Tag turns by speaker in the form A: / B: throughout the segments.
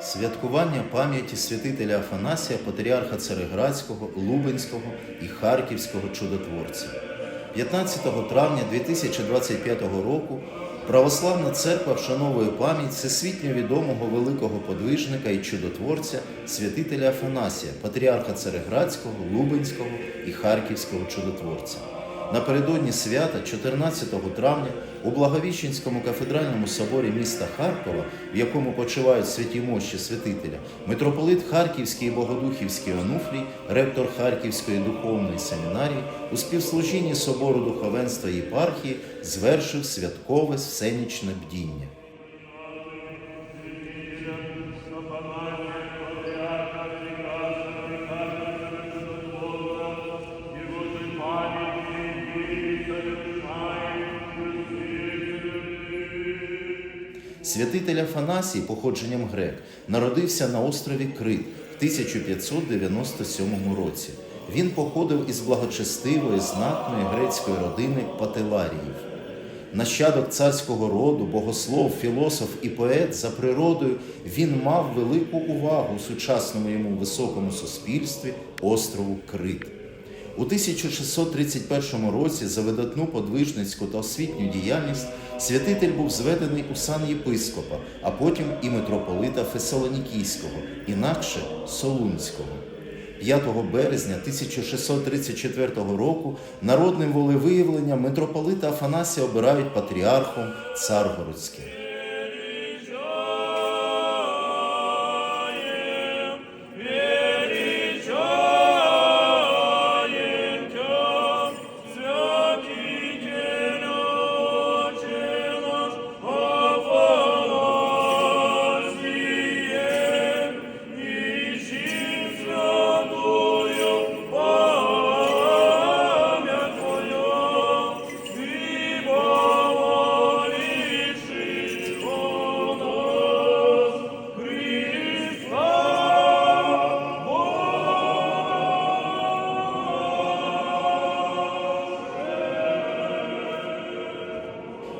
A: Святкування пам'яті святителя Афанасія, патріарха Цареградського, Лубенського і Харківського чудотворця. 15 травня 2025 року Православна церква вшановує пам'ять всесвітньо відомого великого подвижника і чудотворця святителя Афанасія, патріарха Цареградського, Лубенського і Харківського чудотворця. Напередодні свята, 14 травня, у Благовіщенському кафедральному соборі міста Харкова, в якому почувають святі мощі святителя, митрополит Харківський і Богодухівський Онуфрій, ректор Харківської духовної семінарії, у співслужінні собору духовенства єпархії звершив святкове всенічне бдіння. Святитель Афанасій, походженням грек, народився на острові Крит в 1597 році. Він походив із благочестивої, знатної грецької родини Пателаріїв. Нащадок царського роду, богослов, філософ і поет за природою, він мав велику увагу у сучасному йому високому суспільстві острову Крит. У 1631 році за видатну подвижницьку та освітню діяльність святитель був зведений у сан єпископа, а потім і митрополита Фесалонікійського, інакше Солунського. 5 березня 1634 року народним волевиявленням митрополита Афанасія обирають патріархом Царгородським.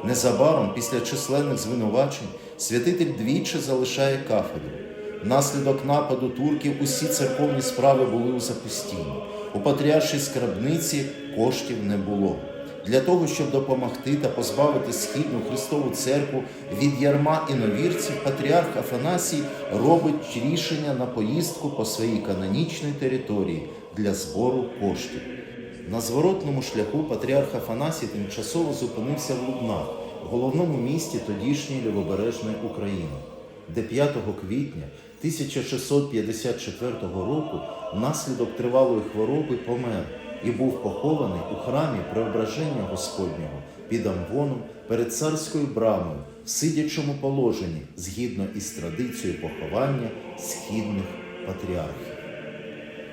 A: Незабаром, після численних звинувачень, святитель двічі залишає кафедру. Внаслідок нападу турків усі церковні справи були у запустінні. У патріаршій скарбниці коштів не було. Для того, щоб допомогти та позбавити східну Христову церкву від ярма іновірців, патріарх Афанасій робить рішення на поїздку по своїй канонічній території для збору коштів. На зворотному шляху патріарх Афанасій тимчасово зупинився в Лубнах, головному місті тодішньої лівобережної України, де 5 квітня 1654 року внаслідок тривалої хвороби помер і був похований у храмі Преображення Господнього під Амвоном перед царською брамою в сидячому положенні згідно із традицією поховання східних патріархів.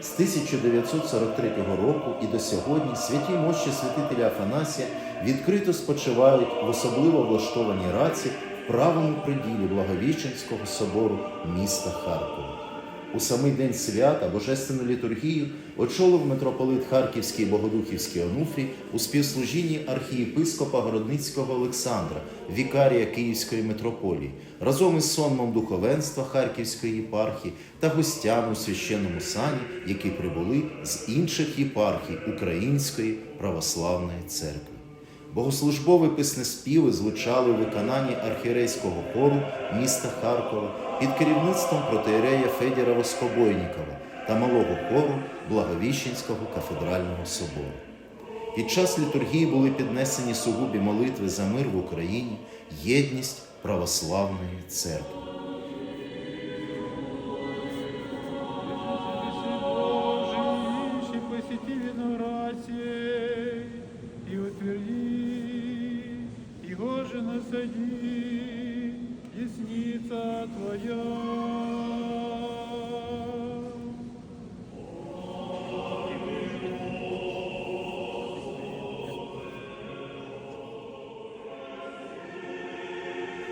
A: З 1943 року і до сьогодні святі мощі святителя Афанасія відкрито спочивають в особливо влаштованій раці в правому приділі Благовіщенського собору міста Харкова. У самий день свята Божественну літургію очолив митрополит Харківський Богодухівський Онуфрій у співслужінні архієпископа Городницького Олександра, вікарія Київської митрополії, разом із сонмом духовенства Харківської єпархії та гостями у священному сані, які прибули з інших єпархій Української православної церкви. Богослужбові писнеспіви звучали у виконанні архірейського хору міста Харкова під керівництвом протеєрея Федіра Воскобойнікова та малого хору Благовіщенського кафедрального собору. Під час літургії були піднесені сугубі молитви за мир в Україні, єдність православної церкви.
B: Насади, десница Твоя.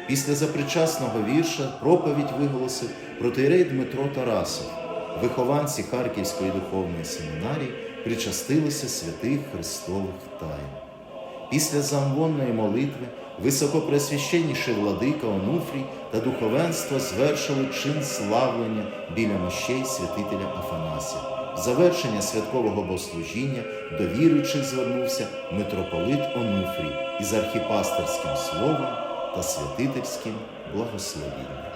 A: Після запричасного вірша проповідь виголосив протеєрей Дмитро Тарасов. Вихованці Харківської духовної семінарії причастилися святих Христових тайн. Після замвонної молитви високопресвященніший владика Онуфрій та духовенство звершили чин славлення біля мощей святителя Афанасія. Завершення святкового богослужіння до віруючих звернувся митрополит Онуфрій із архіпастерським словом та святительським благословінням.